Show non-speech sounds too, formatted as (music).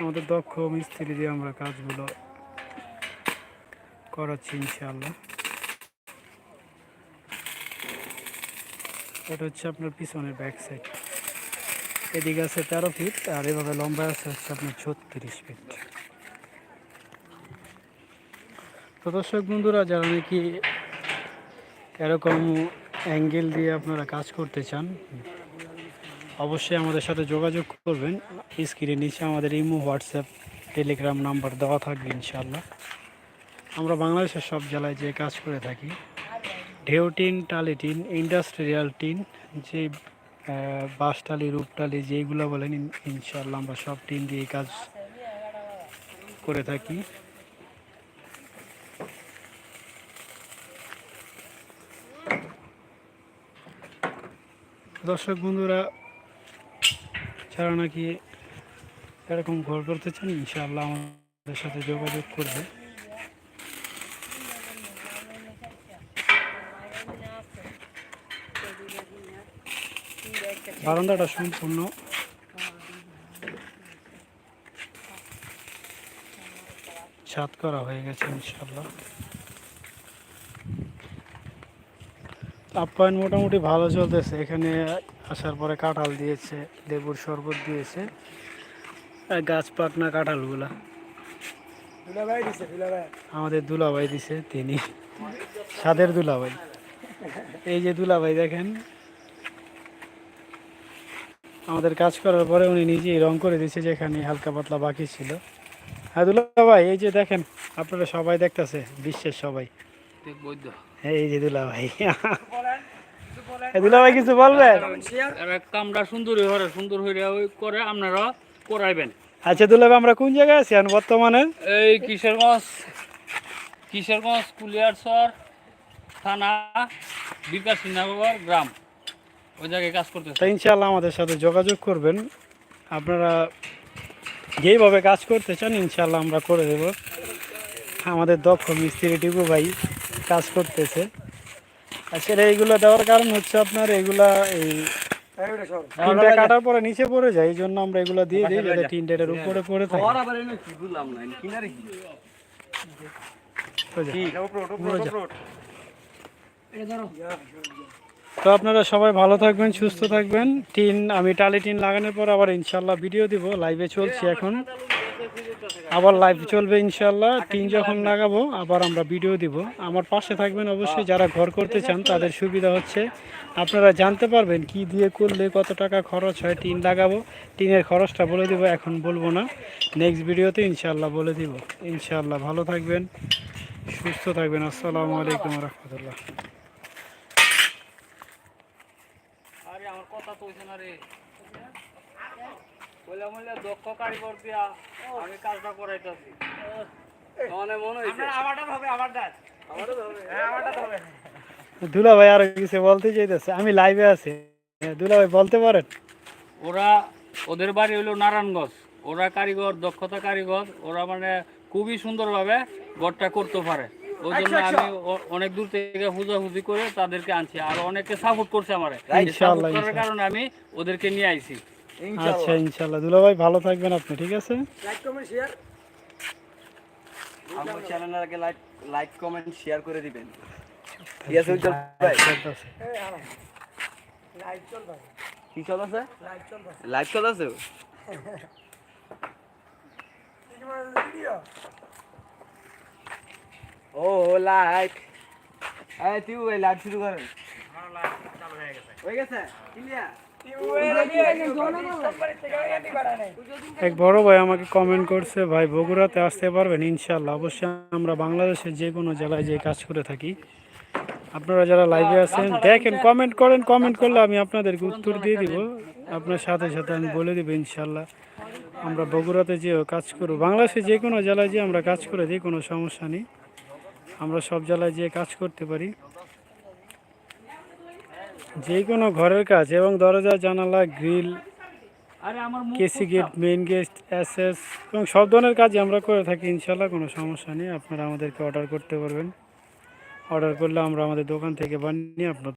আমাদের দক্ষ মিস্ত্রি দিয়ে আমরা কাজগুলো করাচ্ছি ইনশাআল্লাহ। এটা হচ্ছে আপনার পিছনের ব্যাক সাইড এদিকে আছে তেরো ফিট আর এভাবে লম্বা আছে হচ্ছে আপনার ছত্রিশ ফিট তো দর্শক বন্ধুরা, যারা নাকি এরকম অ্যাঙ্গেল দিয়ে আপনারা কাজ করতে চান অবশ্যই আমাদের সাথে যোগাযোগ করবেন। স্ক্রিনের নিচে আমাদের ইমো, হোয়াটসঅ্যাপ, টেলিগ্রাম নাম্বার দেওয়া থাকবে ইনশাল্লাহ আমরা বাংলাদেশের সব জেলায় যে কাজ করে থাকি, ঢেউ টিন, টালি টিন, ইন্ডাস্ট্রিয়াল টিন, যে বাঁশটালি রূপটালি যেইগুলো বলেন ইনশাল্লাহ আমরা সব টিন দিয়ে কাজ করে থাকি। দর্শক বন্ধুরা যারা নাকি এরকম ঘর করতে চান, ইনশাআল্লাহ আমাদের সাথে যোগাযোগ করবে। বারান্দাটা সম্পূর্ণ। ছাদ করা হয়ে গেছে, ইনশাআল্লাহ। আপ্যায়ন মোটামুটি ভালো চলতেছে। এখানে আসার পরে কাঁঠাল দিয়েছে লেবুর শরবত দিয়েছে আর গাছ পাকনা কাঁঠালগুলা। আমাদের দুলাভাই দিছে তিনি। সাদের দুলাভাই। এই যে দুলাভাই দেখেন আমাদের কাজ করার পরে উনি নিজেই রং করে দিয়েছে যেখানে হালকা পাতলা বাকি ছিল। হ্যাঁ দুলাভাই এই যে দেখেন আপনারা সবাই দেখতেছে বিশ্বের সবাই। এই যে দুলাভাই। (laughs) এ দুলাভাই কিছু বলবেন? কামটা সুন্দর হরে সুন্দর হইয়া ওই করে আপনারা করাইবেন। আচ্ছা দুলাভাই আমরা কোন জায়গায় আছি এখন বর্তমানে? এই কিশোরগঞ্জ কিশোরগঞ্জ কুলিয়ারসর থানা বিকাশনগর গ্রাম। ওই জায়গায় কাজ করতেছে। তা ইনশাআল্লাহ আমাদের সাথে যোগাযোগ করবেন। আপনারা যেইভাবে কাজ করতে চান ইনশাআল্লাহ আমরা করে দেব। আমাদের দক্ষ মিস্ত্রি টিপু ভাই কাজ করতেছে। আসলে এইগুলো দেওয়ার কারণ হচ্ছে আপনার এগুলা এই টিনটা কাটার পরে নিচে পড়ে যায় এই জন্য আমরা এগুলো দিয়ে দিই যাতে টিনটার উপরে পড়ে থাকে। তো আপনারা সবাই ভালো থাকবেন সুস্থ থাকবেন। টিন আমি টালি টিন লাগানোর পর আবার ইনশাল্লাহ ভিডিও দিব লাইভে চলছি এখন। আবার লাইভ চলবে ইনশাল্লাহ টিন যখন লাগাবো, আবার আমরা ভিডিও দিব। আমার পাশে থাকবেন অবশ্যই, যারা ঘর করতে চান, তাদের সুবিধা হচ্ছে। আপনারা জানতে পারবেন কি দিয়ে করলে কত টাকা খরচ হয়, টিন লাগাবো। টিনের খরচটা বলে দিব, এখন বলব না। নেক্সট ভিডিওতে ইনশাল্লাহ বলে দিব। ইনশাল্লাহ ভালো থাকবেন, সুস্থ থাকবেন। আসসালামু আলাইকুম রহমতুল্লাহ। কথা তো বললাম বললে দক্ষ কারিগর দিয়া আমি কাজটা করাইতেছি। মানে মনে হয়েছে দুলা ভাই আরও কিছু বলতে চাইতেছে আমি লাইভে আছি। দুলা ভাই বলতে পারেন? ওরা ওদের বাড়ি হইল নারায়ণগঞ্জ। ওরা কারিগর দক্ষতা কারিগর। ওরা মানে খুবই সুন্দরভাবে ঘরটা করতে পারে। ওই জন্য আমি অনেক দূর থেকে হুজাহুজি করে তাদেরকে আনছি। আর অনেকে সাপোর্ট করছে আমারে। করার কারণে আমি ওদেরকে নিয়ে আইছি। আচ্ছা ইনশাল্লাহ। দুলা ভাই ভালো থাকবেন আপনি ঠিক আছে? আমার চ্যানেলের আগে লাইক লাইক কমেন্ট শেয়ার করে দিবেন। ঠিক আছে উজ্জ্বল ভাই? চলতেছে। কি চলতেছে লাইভ চলতেছে ও লাইক এই তুই লাইভ শুরু করেন। হয়ে গেছে। ক্লিয়ার এক বড় ভাই আমাকে কমেন্ট করছে, ভাই, বগুড়াতে আসতে পারবেন ইনশাল্লাহ অবশ্যই আমরা বাংলাদেশের যে কোনো জেলায় যে কাজ করে থাকি। আপনারা যারা লাইভে আছেন, দেখেন কমেন্ট করেন কমেন্ট করলে আমি আপনাদেরকে উত্তর দিয়ে দিব। আপনার সাথে সাথে আমি বলে দেবো ইনশাল্লাহ আমরা বগুড়াতে যেও কাজ করব। বাংলাদেশে যে কোনো জেলায় যে আমরা কাজ করে দিই, কোনো সমস্যা নেই। আমরা সব জেলায় যেয়ে কাজ করতে পারি। যে কোনো ঘরের কাজ এবং দরজা জানালা গ্রিল কেসি গেট মেইন গেট অ্যাসেস এবং সব ধরনের কাজই আমরা করে থাকি ইনশাল্লাহ কোনো সমস্যা নেই। আপনারা আমাদেরকে অর্ডার করতে পারবেন। অর্ডার করলে আমরা আমাদের দোকান থেকে বানিয়ে আপনার